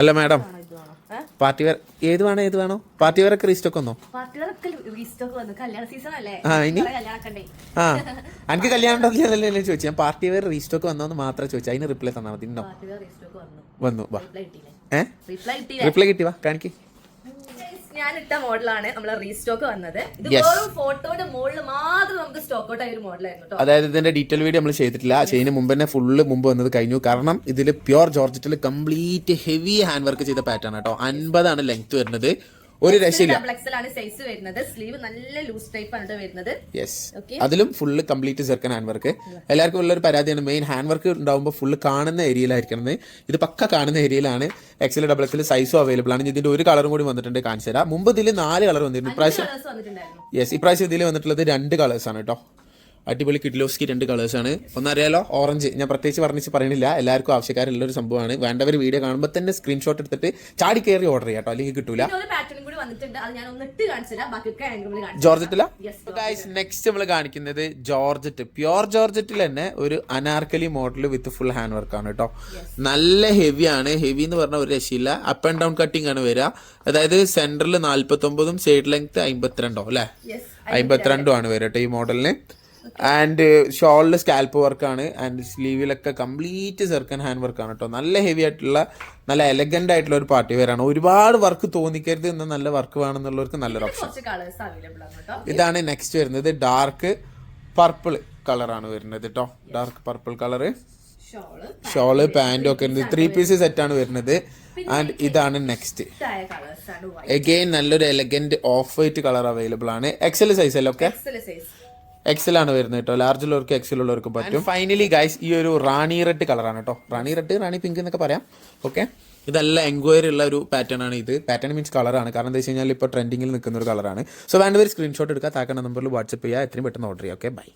അല്ല madam. Party wear ഏത് വേണോ ഏത് വേണോ? പാർട്ടി വെയർ ഒക്കെ റീസ്റ്റോക്ക് വന്നോ. വന്നു ആ, ഇനി? ഉണ്ടേ ആ എനിക്ക് കല്യാണം ഉണ്ടല്ലേ ചോദിച്ചു. ഞാൻ പാർട്ടി വെയർ റീസ്റ്റോക്ക് വന്നോന്ന് മാത്രം ചോദിച്ചു. അതിന് റിപ്ലൈ തന്നാൽ മതി. ഉണ്ടോ വന്നു. വന്നു വാ. ഏ? റിപ്ലൈ കിട്ടി വാ. കാണിക്ക്. ഞാൻ ഇട്ട മോഡലാണ് നമ്മളെ റീസ്റ്റോക്ക് വന്നത്. ഇത് വെറും ഫോട്ടോയുടെ മുകളിൽ മാത്രം നമുക്ക് സ്റ്റോക്ക് ഔട്ട് ആയ ഒരു മോഡലായിരുന്നു അതായത് ഇതിന്റെ ഡീറ്റെയിൽ വീഡിയോ നമ്മൾ ചെയ്തിട്ടില്ല. ചെയ്യുന്ന മുമ്പ് തന്നെ ഫുള്ള് മുമ്പ് വന്നത് കഴിഞ്ഞു. കാരണം ഇതിൽ പ്യുർ ജോർജറ്റിൽ കംപ്ലീറ്റ് ഹെവി ഹാൻഡ് വർക്ക് ചെയ്ത പാറ്റേൺ കേട്ടോ അൻപതാണ് ലെങ്ത് വരുന്നത്. ഒരു രക്ഷയില്ല. സൈസ് വരുന്നത്. സ്ലീവ് നല്ല ലൂസ് ടൈപ്പ് ആണ് വരുന്നത്. യെസ് അതിലും ഫുള്ള് കംപ്ലീറ്റ് ചെറുക്കൻ ഹാൻഡ് വർക്ക് എല്ലാവർക്കും ഉള്ളൊരു പരാതിയാണ്. മെയിൻ ഹാൻഡ് വർക്ക് ഉണ്ടാകുമ്പോൾ ഫുള്ള് കാണുന്ന ഏരിയയിലായിരിക്കണം ഇത് പക്ക കാണുന്ന ഏരിയയിലാണ് എക്സൽ ഡബിൾ എക്സൽ സൈസും അവൈലബിൾ ആണ്. ഇതിന്റെ ഒരു കളറും കൂടി വന്നിട്ടുണ്ട് കാണിച്ചു തരാം മുമ്പ് ഇതിൽ നാല് കളർ വന്നിരുന്നു. ഇപ്രാവശ്യം യെസ് ഇപ്രാവശ്യം ഇതിൽ വന്നിട്ടുള്ളത് രണ്ട് കളേഴ്സ് ആണ് കേട്ടോ അടിപൊളി കിഡ്ലോസ്കി രണ്ട് കളേഴ്സ് ആണ്. ഒന്നറിയാലോ? ഓറഞ്ച് ഞാൻ പ്രത്യേകിച്ച് പറഞ്ഞിച്ച് പറയണില്ല. എല്ലാവർക്കും ആവശ്യക്കാരുള്ള ഒരു സംഭവമാണ്. വേണ്ടവർ വീഡിയോ കാണുമ്പോൾ തന്നെ സ്ക്രീൻഷോട്ട് എടുത്തിട്ട് ചാടി കയറി ഓർഡർ ചെയ്യാം കേട്ടോ അല്ലെങ്കിൽ കിട്ടൂല. ജോർജറ്റില? നെക്സ്റ്റ് നമ്മൾ കാണിക്കുന്നത് ജോർജറ്റ്. പ്യോർ ജോർജറ്റിൽ തന്നെ ഒരു Anarkali model with full hand work ആണ് കേട്ടോ നല്ല ഹെവി ആണ്. ഹെവി എന്ന് പറഞ്ഞ ഒരു രക്ഷയില്ല. അപ്പ് ആൻഡ് ഡൗൺ കട്ടിംഗ് ആണ് വരിക അതായത് സെന്ററിൽ നാല്പത്തി ഒമ്പതും സൈഡ് ലെങ്ത് അമ്പത്തിരണ്ടോ അല്ലേ? അമ്പത്തിരണ്ടും. ആണ് വരിക കേട്ടോ ഈ മോഡലിന് ആൻഡ് ഷോളിൽ സ്കാൽപ്പ് വർക്കാണ് ആൻഡ് സ്ലീവിലൊക്കെ കംപ്ലീറ്റ് സെർക്കൻ ഹാൻഡ് വർക്കാണ് കേട്ടോ നല്ല ഹെവി ആയിട്ടുള്ള നല്ല എലഗന്റ് ആയിട്ടുള്ള ഒരു പാർട്ടി വെയറാണ് ഒരുപാട് വർക്ക് തോന്നിക്കരുത് എന്ന നല്ല വർക്ക് വേണമെന്നുള്ളവർക്ക് നല്ലൊരു ഓപ്ഷൻ ഇതാണ് നെക്സ്റ്റ് വരുന്നത്. ഡാർക്ക് പർപ്പിൾ കളറാണ് വരുന്നത് കേട്ടോ ഡാർക്ക് പർപ്പിൾ കളറ് ഷോൾ പാന്റും ഒക്കെ ത്രീ പീസ് സെറ്റ് ആണ് വരുന്നത്. ആൻഡ് ഇതാണ് നെക്സ്റ്റ് എഗെയിൻ നല്ലൊരു elegant off white colour available ആണ് എക്സൽ സൈസ് അല്ലേ ഒക്കെ? എക്സൽ ആണ് വരുന്നത് കേട്ടോ. ലാർജ് ഉള്ളവർക്ക് എക്സൽ ഉള്ളവർക്ക് പറ്റും. ഫൈനലി ഗൈസ് ഈ ഒരു റാണി റെഡ് കളറാണ് കേട്ടോ. റാണി റെഡ് റാണി പിങ്ക് എന്നൊക്കെ പറയാം. ഓക്കെ ഇതല്ല എൻക്വയറി ഉള്ള ഒരു പാറ്റേൺ ആണ് ഇത്. പാറ്റേൺ മീൻസ് കളറാണ് കാരണം എന്താ വെച്ച് കഴിഞ്ഞാൽ ഇപ്പോൾ ട്രെൻഡിങ്ങിൽ നിൽക്കുന്ന ഒരു കളറാണ് സോ വേണ്ടവർ സ്ക്രീൻഷോട്ട് എടുക്കുക താക്കണ നമ്പറിൽ വാട്സപ്പ് ചെയ്യുക. എത്രയും പെട്ടെന്ന് ഓർഡർ ചെയ്യുക. Okay bye